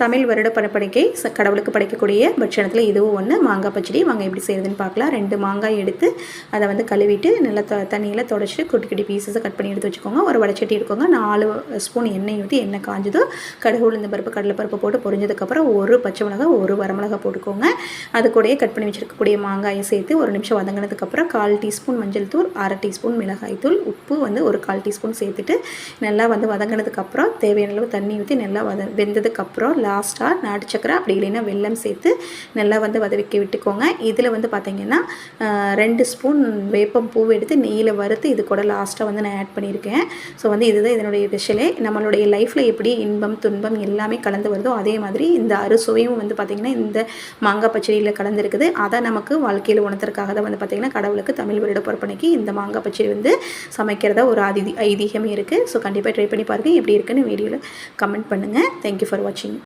தமிழ் வருட பணப்பணிக்கை ச கடவுளுக்கு படைக்கக்கூடிய பட்சணத்தில் இதுவும் ஒன்று மாங்காய் பச்சடி வாங்க எப்படி செய்யறதுன்னு பார்க்கலாம். ரெண்டு மாங்காய் எடுத்து அதை வந்து கழுவிட்டு நல்லா த தண்ணியில் தொடச்சிட்டு குட்டி குட்டி பீசஸை கட் பண்ணி எடுத்து வச்சுக்கோங்க. ஒரு வடச்சட்டி எடுக்கோங்க. நாலு ஸ்பூன் எண்ணெய் ஊற்றி எண்ணெய் காஞ்சதோ கடுகு உளுந்த பருப்பு கடலைப்பருப்பு போட்டு பொரிஞ்சதுக்கப்புறம் ஒரு பச்சை மிளகாய் ஒரு வரமிளகாய் போட்டுக்கோங்க. அது கூடயே கட் பண்ணி வச்சுருக்கக்கூடிய மாங்காயை சேர்த்து ஒரு நிமிஷம் வதங்கினதுக்கப்புறம் கால் டீஸ்பூன் மஞ்சள் தூள் அரை டீஸ்பூன் மிளகாய் தூள் உப்பு வந்து ஒரு கால் டீஸ்பூன் சேர்த்துட்டு நல்லா வந்து வதங்கினதுக்கப்புறம் தேவையான அளவு தண்ணி ஊற்றி நல்லா வத வெந்ததுக்கப்புறம் லாஸ்ட்டாக நாட்டு சக்கரை அப்படி இல்லைன்னா வெல்லம் சேர்த்து நல்லா வந்து வதவிக்க விட்டுக்கோங்க. இதில் வந்து பார்த்திங்கன்னா ரெண்டு ஸ்பூன் வேப்பம் பூ எடுத்து நெய்யில் வறுத்து இது கூட லாஸ்ட்டாக வந்து நான் ஆட் பண்ணியிருக்கேன். ஸோ வந்து இதுதான் இதனுடைய ஸ்பெஷலே நம்மளுடைய லைஃப்பில் எப்படி இன்பம் துன்பம் எல்லாமே கலந்து வருதோ அதே மாதிரி இந்த அறுசுவையும் வந்து பார்த்திங்கன்னா இந்த மாங்காய் பச்சடியில் கலந்துருக்குது. அதை நமக்கு வாழ்க்கையில் உணர்த்துறதுக்காக தான் வந்து பார்த்திங்கன்னா கடவுளுக்கு தமிழ் வருட பொறுப்பனைக்கு இந்த மாங்காய் பச்சடி வந்து சமைக்கிறதா ஒரு அதிதி ஐதீகமே இருக்குது ஸோ கண்டிப்பாக ட்ரை பண்ணி பாருங்கள் எப்படி இருக்குன்னு வீடியோவில் கமெண்ட் பண்ணுங்கள் தேங்க்யூ ஃபார் வாட்சிங்